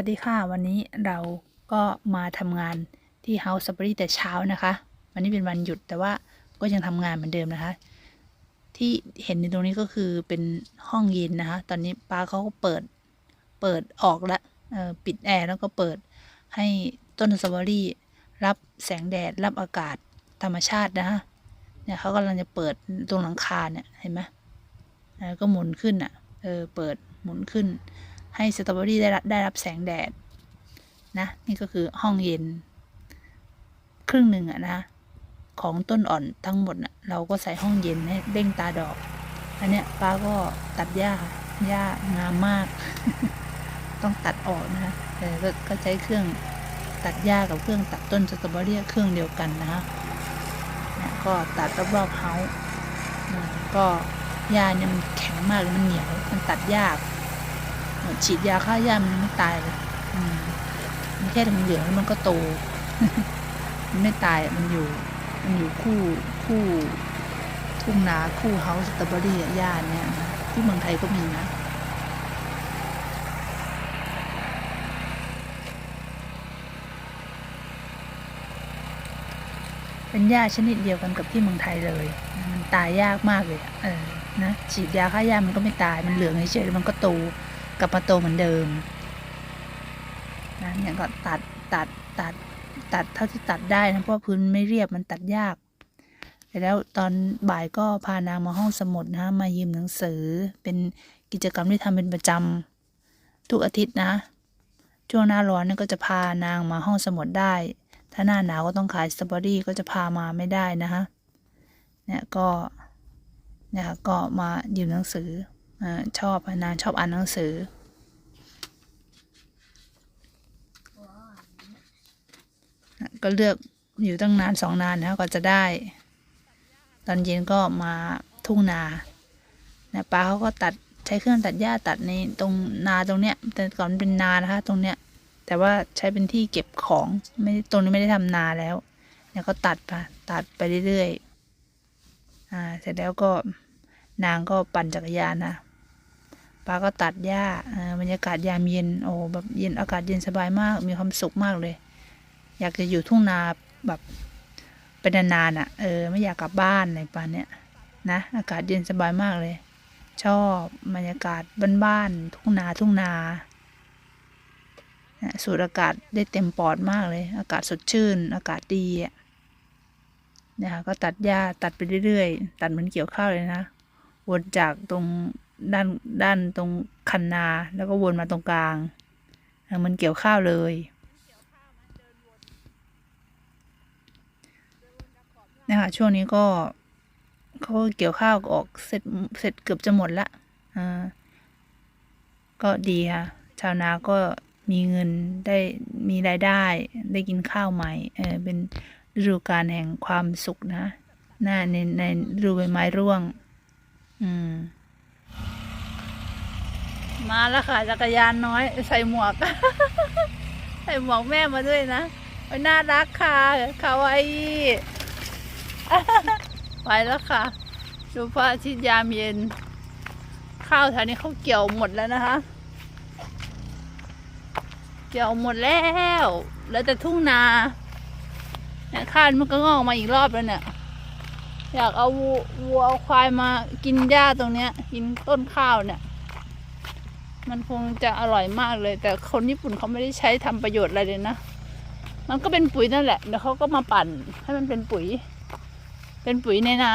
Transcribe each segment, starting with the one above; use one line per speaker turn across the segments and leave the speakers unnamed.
วัสดีค่ะ วันนี้เราก็มาทำงานที่ House s a b r y แต่เช้านะคะ วันนี้เป็นวันหยุดแต่ว่าก็ยังทำงานเหมือนเดิมนะคะ ที่เห็นในตรงนี้ก็คือเป็นห้องเย็นนะคะ ตอนนี้ป้าเขาก็เปิดเปิดออกล้วเอ่อปิดแอร์แล้วก็เปิดให้ต้นสตรอเบอรี่รับแสงแดดรับอากาศธรรมชาตินะคะเนี่ยเขากำลังจะเปิดตรงหลังคาเนี่ยเห็นไหมก็หมุนขึ้นอะเออเปิดหมุนขึ้น ให้สตรอเบอรี่ได้รับได้รับแสงแดดนะนี่ก็คือห้องเย็น ครึ่งหนึ่งอะนะของต้นอ่อนทั้งหมดน่ะเราก็ใส่ห้องเย็นให้เบ่งตาดอก อันเนี้ยป้าก็ตัดหญ้าหญ้างามมาก ต้องตัดออกนะคะแต่ก็ใช้เครื่องตัดหญ้ากับเครื่องตัดต้นสตรอเบอรี่เครื่องเดียวกันนะคะก็ตัดรอบๆเฮาส์ก็หญ้าเนี่ยมันแข็งมากเลยมันเหนียวมันตัดยาก ฉีดยาฆ่าหญ้ามันไม่ตายเลยมันแค่เหลืองๆแล้วมันก็โต มันไม่ตายมันอยู่ มันอยู่คู่คู่ทุ่งนาคู่เฮาส์สตรอเบอรี่อะหญ้าเนี่ยที่เมืองไทยก็มีนะเป็นหญ้าชนิดเดียวกันกับที่เมืองไทยเลย มันตายยากมากเลย เออ นะ ฉีดยาฆ่าหญ้ามันก็ไม่ตาย มันเหลืองเฉยๆมันก็โต กลับมาโตเหมือนเดิมนะเนี่ยก็ตัดตัดตัดตัดเท่าที่ตัดได้นะเพราะพื้นไม่เรียบมันตัดยากแล้วตอนบ่ายก็พานางมาห้องสมุดนะมายืมหนังสือเป็นกิจกรรมที่ทำเป็นประจำทุกอาทิตย์นะ ช่วงหน้าร้อนนี่ก็จะพานางมาห้องสมุดได้ ถ้าหน้าหนาวก็ต้องขายสตรอเบอรี่ก็จะพามาไม่ได้นะคะเนี่ยก็เนี่ยค่ะก็มายืมหนังสือ อชอบนางชอบอ่านหนังสือ ก็เลือกอยู่ตั้งนานสองนานนะกว่าจะได้ ตอนเย็นก็มาทุ่งนาเนี่ยป้าเขาก็ตัดใช้เครื่องตัดหญ้าตัดในตรงนาตรงเนี้ย แต่ก่อนเป็นนานะคะ ตรงเนี้ย แต่ว่าใช้เป็นที่เก็บของไม่ตรงนี้ไม่ได้ทำนาแล้วเนี่ยก็ตัดไปตัดไปเรื่อยๆอ่าเสร็จแล้วก็นางก็ปั่นจักรยานนะ ป้าก็ตัดหญ้าอ่อบรรยากาศยามเย็น โอ้แบบเย็นอากาศเย็นสบายมาก มีความสุขมากเลย อยากจะอยู่ทุ่งนาแบบเป็นนานๆอะ เออ ไม่อยากกลับบ้านอะไรป่านเนี้ยนะ อากาศเย็นสบายมากเลย ชอบบรรยากาศบ้านๆ ทุ่งนาทุ่งนานะสูดอากาศได้เต็มปอดมากเลย อากาศสดชื่น อากาศดีอะนะคะก็ตัดหญ้าตัดไปเรื่อยๆ ตัดเหมือนเกี่ยวข้าวเลยนะ วนจากตรง ด้านด้านตรงคันนา แล้วก็วนมาตรงกลาง มันเกี่ยวข้าวเลยนะคะช่วงนี้ก็เขาก็เกี่ยวข้าวออกเสร็จเสร็จเกือบจะหมดละอ่าก็ดีค่ะ ชาวนาก็มีเงินได้มีรายได้ได้กินข้าวใหม่เออเป็นฤดูกาลแห่งความสุขนะหน้าในในฤดูใบไม้ร่วง อืม มาแล้วค่ะจักรยานน้อย ใส่หมวก ใส่หมวกแม่มาด้วยนะโอ้น่ารักค่ะคาวาอิไปแล้วค่ะ ดูพระอาทิตย์ยามเย็น ข้าวแถวนี้เขาเกี่ยวหมดแล้วนะคะ เกี่ยวหมดแล้วเหลือแต่ทุ่งนาเนี่ยข้าวมันก็งอกมาอีกรอบแล้วเนี่ย อยากเอาวัววัวเอาควายมากินหญ้าตรงเนี้ย กินต้นข้าวเนี่ย มันคงจะอร่อยมากเลย แต่คนญี่ปุ่นเขาไม่ได้ใช้ทำประโยชน์อะไรเลยนะ มันก็เป็นปุ๋ยนั่นแหละเดี๋ยวเขาก็มาปั่นให้มันเป็นปุ๋ย เป็นปุ๋ยในนา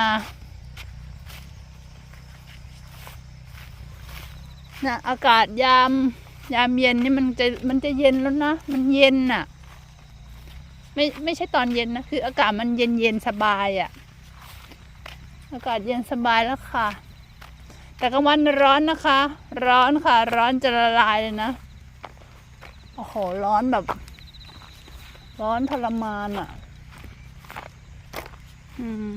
นะอากาศยามยามเย็นนี่มันจะมันจะเย็นแล้วนะ มันเย็นน่ะ ไม่ไม่ใช่ตอนเย็นนะคือ อากาศมันเย็นเย็นสบายอะ่ะ อากาศเย็นสบายแล้วค่ะ แต่กลางวันร้อนนะคะ ร้อนค่ะ ร้อนจะละลายเลยนะ โอ้โห ร้อนแบบ ร้อนทรมานอะ่ะ อืม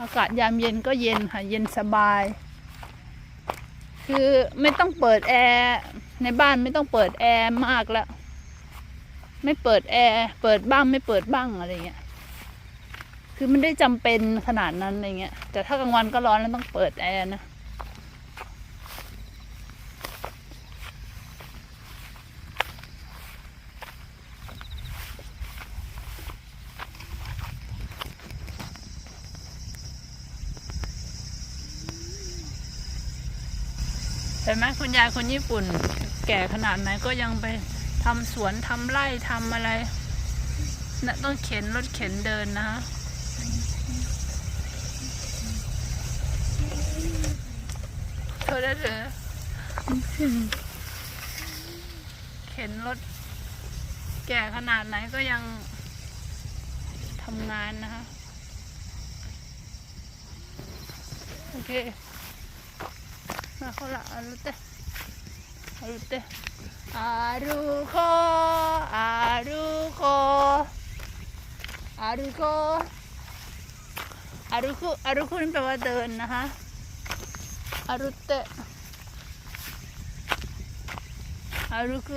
อากาศยามเย็นก็เย็นค่ะ เย็นสบาย คือไม่ต้องเปิดแอร์ในบ้านไม่ต้องเปิดแอร์มากแล้ว ไม่เปิดแอร์ เปิดบ้างไม่เปิดบ้างอะไรเงี้ย คือมันได้จำเป็นขนาดนั้นอะไรเงี้ย แต่ถ้ากลางวันก็ร้อนแล้วต้องเปิดแอร์นะเห็
นไหมคุณยายคนญี่ปุ่น แก่ขนาดไหนก็ยังไปทำสวนทำไร่ทำอะไรนะต้องเข็นรถเข็นเดินนะ ได้เลยเข็นรถแก่ขนาดไหนก็ยังทำงานนะคะ โอเค มาเขาละอารุเตอารุเตอารุโคอารุโคอารุโคอารุคุอารุคุนี่แปลว่าเดินนะคะ อารุเตอารุค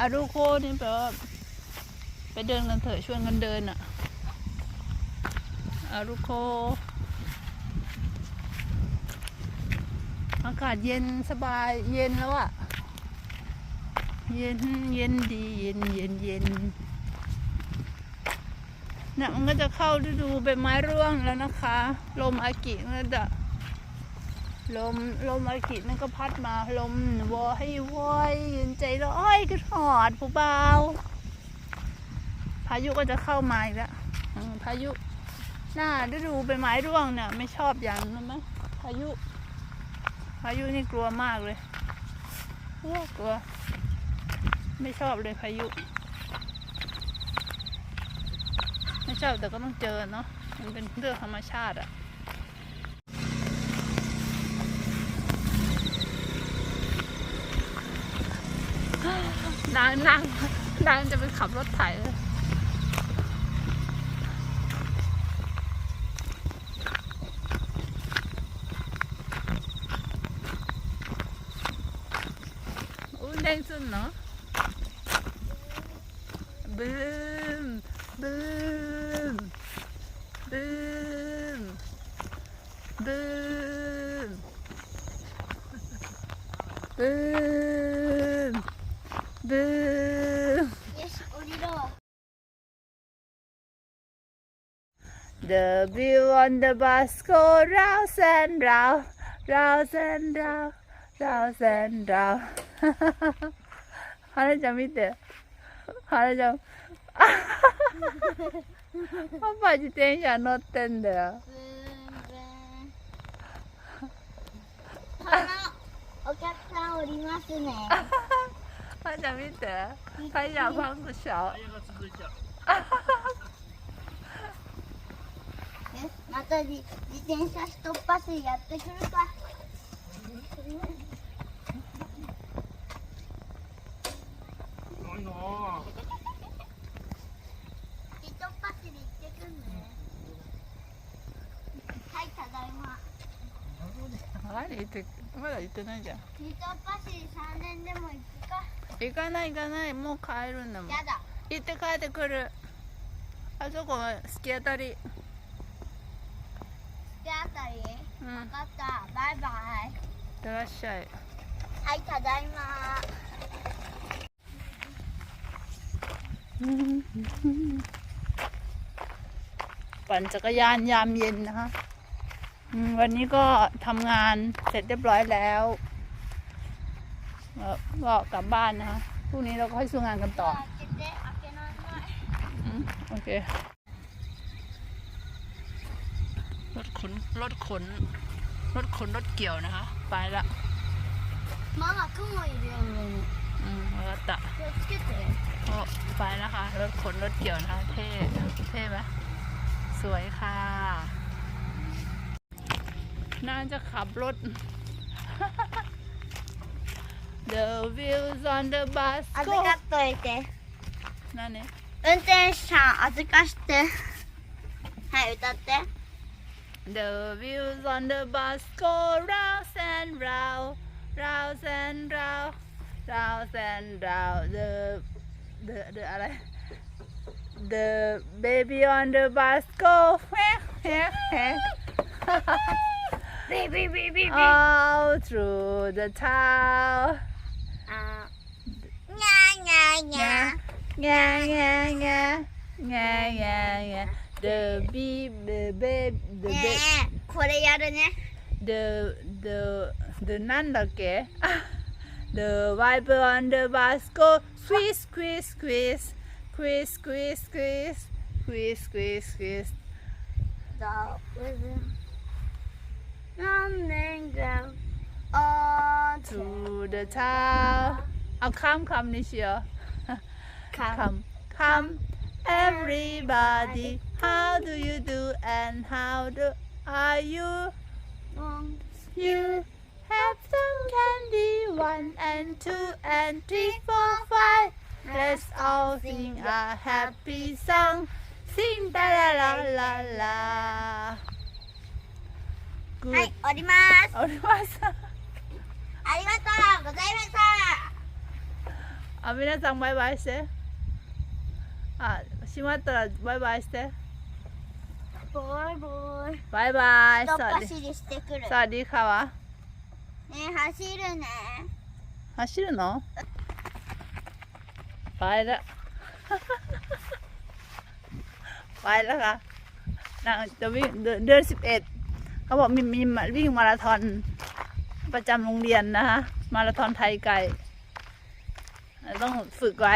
อารุโคนี่แปลว่าไปเดินกันเถอะชวนกันเดินอะอารุโค อากาศเย็นสบายเย็นแล้วอะเย็นเย็นดีเย็นเย็นเย็นเนี่ยมันก็จะเข้าฤดูใบไม้ร่วงแล้วนะคะ ลมอากิมันจะ ลมลมอากินั่นก็พัดมาลมวอให้วอยย็นใจร้อยก็ถอดผู้เบาพายุก็จะเข้ามาอีกแล้วพายุหน้าฤดูใบไม้ร่วงเนี่ยไม่ชอบอย่างนั้นมั้งพายุ พายุนี่กลัวมากเลยกลัวกลัว ไม่ชอบเลยพายุ ไม่ชอบแต่ก็ต้องเจอเนาะมันเป็นเรื่องธรรมชาติอะ นางนั่งนางจะไปขับรถไถเลยอู้เด้งสุดเนาะบึ้มบึ้มบึ้มบึ้มบึ้ม บึ้ม
よし、降りろ。
The view on the bus go round and round, round and round, round and round. はなちゃん見て。はなちゃん。パパ自転車乗ってんだよ。
お客さん降りますね。
はなちゃん見て。タイヤパンクショー。
また自自転車ストッパスやってくるか。
ないなあ
ストッパスで行ってくんね。はい、ただいま。
何言って、まだ言ってないじゃん。
ストッパス三年でも行く。
行かない行かない。もう帰るんだもん。
やだ。
行って帰ってくる。あそこ突き当たり。
であたり。
うん。
わかった。バイバイ。
いってらっしゃい。
はい、ただいま。
ปั่นจักรยานยามเย็นนะคะอืมวันนี้ก็ทำงานเสร็จเรียบร้อยแล้ว เอ่อก็กลับบ้านนะคะพรุ่งนี้เราก็ให้สู้งานกันต่อ
開けて、開けなさい。
อืมโอเค รถขน รถขน รถขนรถเกี่ยวนะคะ ไปละ
ママ、雲いるよ、上に。
อืมแล้วก็ตะ
気をつけて。
ก็ไปนะคะ รถขนรถเกี่ยวนะคะ เท่ เท่ไหมสวยค่ะ น่าจะขับรถ The wheels on the bus
預
go
かっといて。
นั่นเนี่ย
運転手さん、預かして。はい、歌って。
The wheels on the bus go round and round, round and round, round and round. The the the อะไร The baby on the bus go
Baby, baby,
all through the town. yeah, yeah, yeah, yeah, yeah, yeah. The bee, the
babe,
the
babe. 코레아르네.
The the the 난다게. The viper on the bus go squeeze, squeeze, squeeze, squeeze, squeeze, squeeze, squeeze, squeeze, squeeze.
The coming down on
to the top. I'll oh, come, come this year.
come
come come everybody how do you do and how do are you
on
you have some candy one and two and three four five let's all sing a happy song sing da la la la la
はい
good
降ります
あります
ありがとうございました
あ皆さんバイバイして あ閉まったらバイバイして
バイバイ
バイバイ
どっ
สวัสดี
走りしてくるね
สวัสดีค่ะวะ
走るね
走るのไปแล้ว ไปแล้วค่ะนางจะวิ่งเดือนเดือนสิบเอ็ดเขาบอกมีมีมาวิ่งมาราธอนประจำโรงเรียนนะคะมาราธอนไทยไก่ต้องฝึกไว้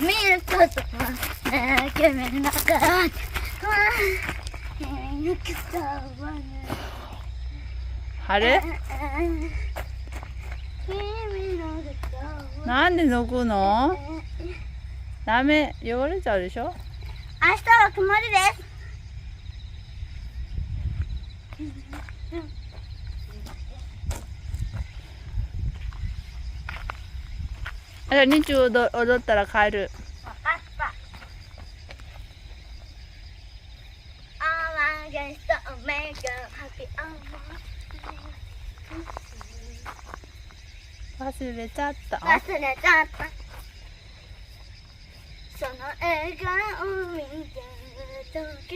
見ることはね君の中抜けたわね
晴れなんで抜くの？ダメ。汚れちゃうでしょ？
明日は曇りです
あじゃあ日中踊ったら帰る
わかった。I want to make you happy. I want
忘れちゃった
忘れちゃった。その笑顔を見てるとき、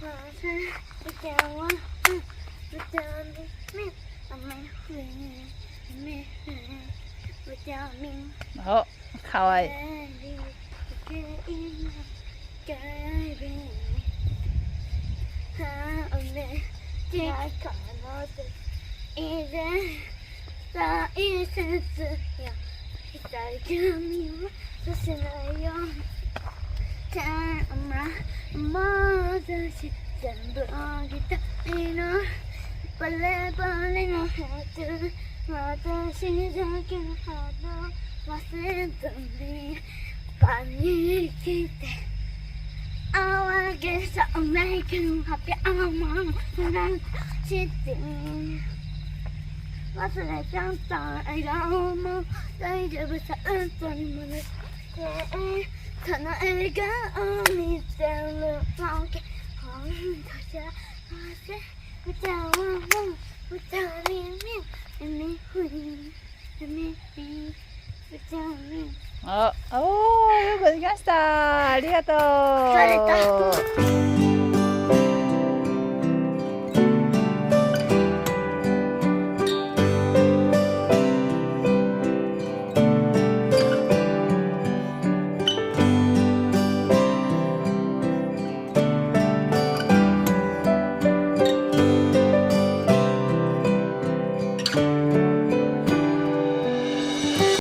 忘れては、歌に、雨降り、雨降り、
おかわいい。
全部あげたいのバレバレの私だけのハード忘れずにパニックで。I wanna get so make you happy I'm on して。忘れちゃった笑顔も大丈夫さ本当に戻って。その笑顔見て。るわけ本当じゃせ歌を歌に見見ふり見り歌に
おおーよくできましたありがとう
疲れた